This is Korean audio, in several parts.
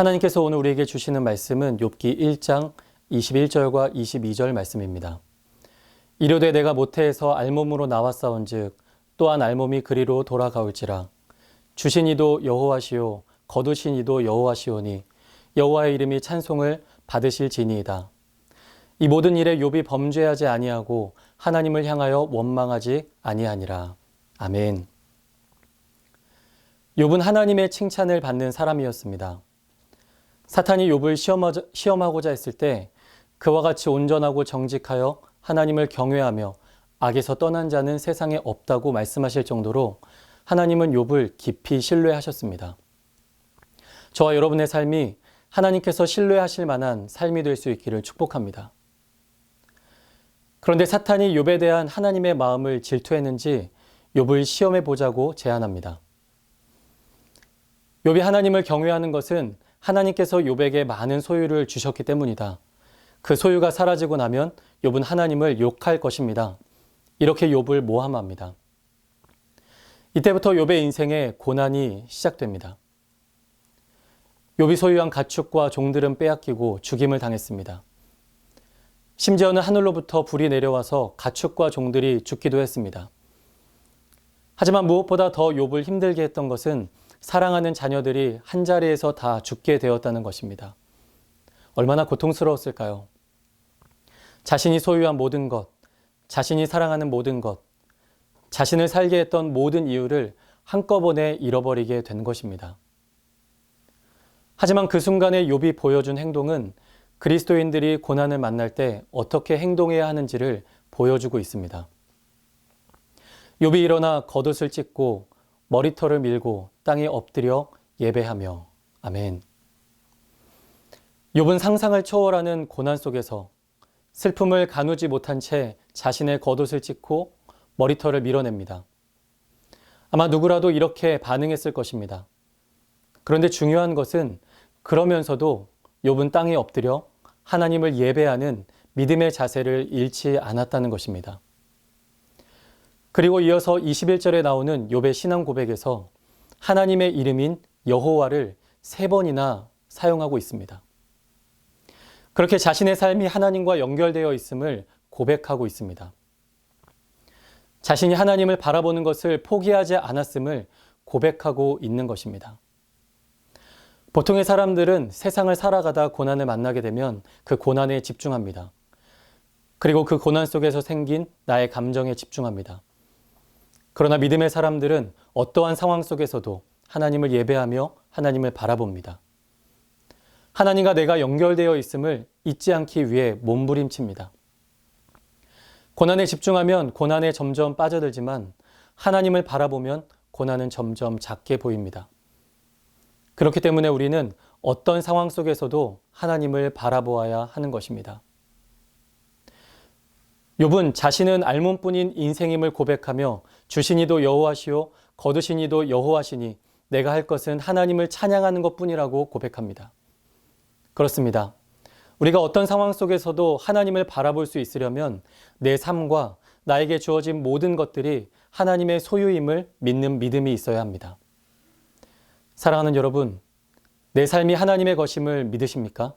하나님께서 오늘 우리에게 주시는 말씀은 욥기 1장 21절과 22절 말씀입니다. 이르되 내가 모태에서 알몸으로 나왔사온즉 또한 알몸이 그리로 돌아가올지라 주신 이도 여호와시요 거두신 이도 여호와시오니 여호와의 이름이 찬송을 받으실지니이다. 이 모든 일에 욥이 범죄하지 아니하고 하나님을 향하여 원망하지 아니하니라. 아멘. 욥은 하나님의 칭찬을 받는 사람이었습니다. 사탄이 욥을 시험하고자 했을 때 그와 같이 온전하고 정직하여 하나님을 경외하며 악에서 떠난 자는 세상에 없다고 말씀하실 정도로 하나님은 욥을 깊이 신뢰하셨습니다. 저와 여러분의 삶이 하나님께서 신뢰하실 만한 삶이 될 수 있기를 축복합니다. 그런데 사탄이 욥에 대한 하나님의 마음을 질투했는지 욥을 시험해 보자고 제안합니다. 욥이 하나님을 경외하는 것은 하나님께서 욥에게 많은 소유를 주셨기 때문이다. 그 소유가 사라지고 나면 욥은 하나님을 욕할 것입니다. 이렇게 욥을 모함합니다. 이때부터 욥의 인생에 고난이 시작됩니다. 욥이 소유한 가축과 종들은 빼앗기고 죽임을 당했습니다. 심지어는 하늘로부터 불이 내려와서 가축과 종들이 죽기도 했습니다. 하지만 무엇보다 더 욥을 힘들게 했던 것은 사랑하는 자녀들이 한 자리에서 다 죽게 되었다는 것입니다. 얼마나 고통스러웠을까요? 자신이 소유한 모든 것, 자신이 사랑하는 모든 것, 자신을 살게 했던 모든 이유를 한꺼번에 잃어버리게 된 것입니다. 하지만 그 순간에 욥이 보여준 행동은 그리스도인들이 고난을 만날 때 어떻게 행동해야 하는지를 보여주고 있습니다. 욥이 일어나 겉옷을 찢고 머리털을 밀고 땅에 엎드려 예배하며 아멘. 욥은 상상을 초월하는 고난 속에서 슬픔을 가누지 못한 채 자신의 겉옷을 찢고 머리털을 밀어냅니다. 아마 누구라도 이렇게 반응했을 것입니다. 그런데 중요한 것은 그러면서도 욥은 땅에 엎드려 하나님을 예배하는 믿음의 자세를 잃지 않았다는 것입니다. 그리고 이어서 21절에 나오는 욥의 신앙 고백에서 하나님의 이름인 여호와를 세 번이나 사용하고 있습니다. 그렇게 자신의 삶이 하나님과 연결되어 있음을 고백하고 있습니다. 자신이 하나님을 바라보는 것을 포기하지 않았음을 고백하고 있는 것입니다. 보통의 사람들은 세상을 살아가다 고난을 만나게 되면 그 고난에 집중합니다. 그리고 그 고난 속에서 생긴 나의 감정에 집중합니다. 그러나 믿음의 사람들은 어떠한 상황 속에서도 하나님을 예배하며 하나님을 바라봅니다. 하나님과 내가 연결되어 있음을 잊지 않기 위해 몸부림칩니다. 고난에 집중하면 고난에 점점 빠져들지만 하나님을 바라보면 고난은 점점 작게 보입니다. 그렇기 때문에 우리는 어떤 상황 속에서도 하나님을 바라보아야 하는 것입니다. 욥은 자신은 알몸뿐인 인생임을 고백하며 주신이도 여호와시오 거두신이도 여호와시니 내가 할 것은 하나님을 찬양하는 것뿐이라고 고백합니다. 그렇습니다. 우리가 어떤 상황 속에서도 하나님을 바라볼 수 있으려면 내 삶과 나에게 주어진 모든 것들이 하나님의 소유임을 믿는 믿음이 있어야 합니다. 사랑하는 여러분, 내 삶이 하나님의 것임을 믿으십니까?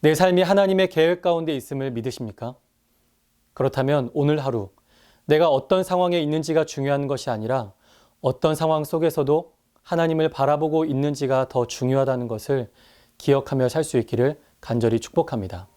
내 삶이 하나님의 계획 가운데 있음을 믿으십니까? 그렇다면 오늘 하루 내가 어떤 상황에 있는지가 중요한 것이 아니라 어떤 상황 속에서도 하나님을 바라보고 있는지가 더 중요하다는 것을 기억하며 살 수 있기를 간절히 축복합니다.